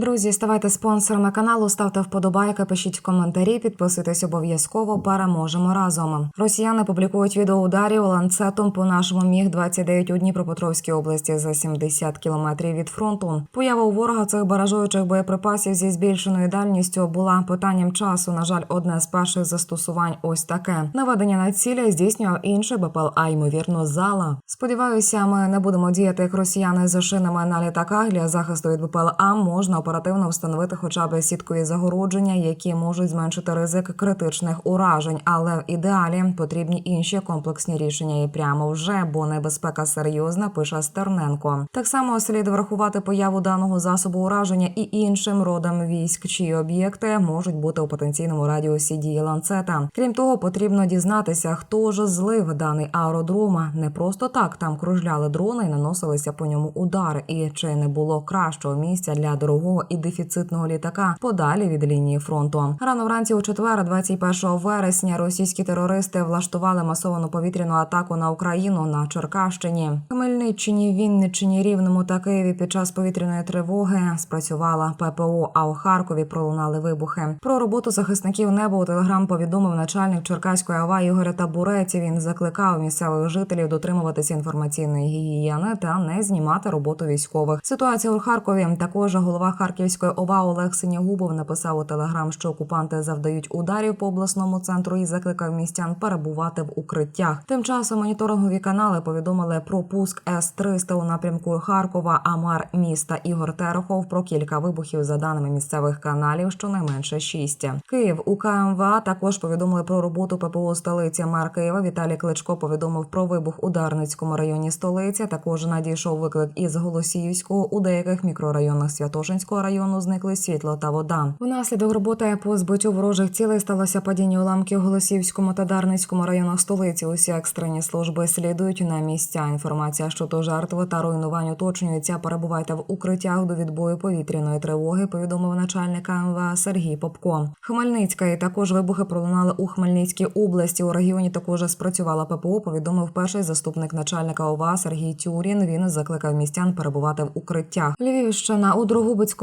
Друзі, ставайте спонсорами каналу, ставте вподобайки, пишіть коментарі, підписуйтесь обов'язково. Переможемо разом. Росіяни публікують відео ударів ланцетом по нашому міг 29 у Дніпропетровській області за 70 кілометрів від фронту. Поява у ворога цих баражуючих боєприпасів зі збільшеною дальністю була питанням часу. На жаль, одне з перших застосувань ось таке. Наведення на цілі здійснював інший БПЛА, ймовірно, зала. Сподіваюся, ми не будемо діяти як росіяни за шинами на літаках для захисту від БПЛА. Можна оперативно встановити хоча б сіткові загородження, які можуть зменшити ризик критичних уражень, але в ідеалі потрібні інші комплексні рішення і прямо вже, бо небезпека серйозна, пише Стерненко. Так само слід врахувати появу даного засобу ураження і іншим родам військ, чиї об'єкти можуть бути у потенційному радіусі дії ланцета. Крім того, потрібно дізнатися, хто ж злив даний аеродром. Не просто так там кружляли дрони і наносилися по ньому удари. І чи не було кращого місця для дорогого і дефіцитного літака подалі від лінії фронту? Рано вранці у четвер, 21 вересня, російські терористи влаштували масовану повітряну атаку на Україну на Черкащині, Хмельниччині, Вінниччині, Рівному та Києві під час повітряної тривоги спрацювала ППО. А у Харкові пролунали вибухи. Про роботу захисників неба у телеграм повідомив начальник Черкаської АВА Ігор Табурець. Він закликав місцевих жителів дотримуватися інформаційної гігієни та не знімати роботу військових. Ситуація у Харкові також голова Харківської ОВА Олег Синягубов написав у телеграм, що окупанти завдають ударів по обласному центру і закликав містян перебувати в укриттях. Тим часом моніторингові канали повідомили про пуск С-300 у напрямку Харкова. А мер міста Ігор Терехов про кілька вибухів за даними місцевих каналів, щонайменше шість. Київ у КМВА також повідомили про роботу ППО столиці. Мер Києва Віталій Кличко повідомив про вибух у Дарницькому районі столиці. Також надійшов виклик із Голосіївського у деяких мікрорайонах Святошинського району зникли світло та вода. Внаслідок роботи по збиттю ворожих цілей сталося падіння уламків у Голосіївському та Дарницькому районах столиці. Усі екстрені служби слідують на місця. Інформація щодо жертв та руйнувань уточнюється. Перебувайте в укриттях до відбою повітряної тривоги. Повідомив начальник МВА Сергій Попко. Хмельницька і також вибухи пролунали у Хмельницькій області. У регіоні також спрацювала ППО. Повідомив перший заступник начальника ОВА Сергій Тюрін. Він закликав містян перебувати в укриттях. Львівщина у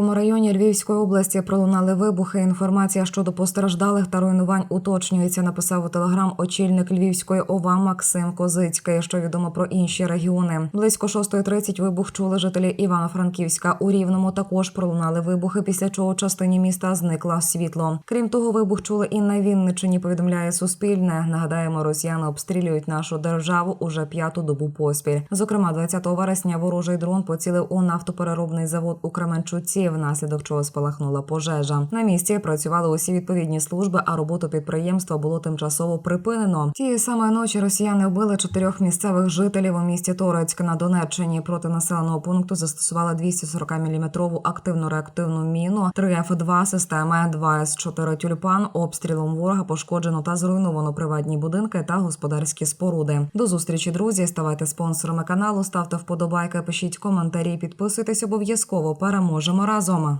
Дрогобицькому районі Львівської області пролунали вибухи. Інформація щодо постраждалих та руйнувань уточнюється. Написав у телеграм очільник Львівської ОВА Максим Козицький. Що відомо про інші регіони. Близько 6.30 вибух чули жителі Івано-Франківська. У Рівному також пролунали вибухи, після чого частині міста зникла світло. Крім того, вибух чули і на Вінниччині. Повідомляє Суспільне. Нагадаємо, росіяни обстрілюють нашу державу уже п'яту добу поспіль. Зокрема, 20 вересня ворожий дрон поцілив у нафтопереробний завод у Кременчуці, внаслідок чого спалахнула пожежа. На місці працювали усі відповідні служби, а роботу підприємства було тимчасово припинено. Тієї самої ночі росіяни вбили чотирьох місцевих жителів у місті Торецьк на Донеччині. Проти населеного пункту застосували 240 мм активну реактивну міну, 3 Ф2 системи 2 С4 тюльпан. Обстрілом ворога пошкоджено та зруйновано приватні будинки та господарські споруди. До зустрічі, друзі. Ставайте спонсорами каналу, ставте вподобайки, пишіть коментарі, підписуйтесь обов'язково. Переможемо разом. Азома.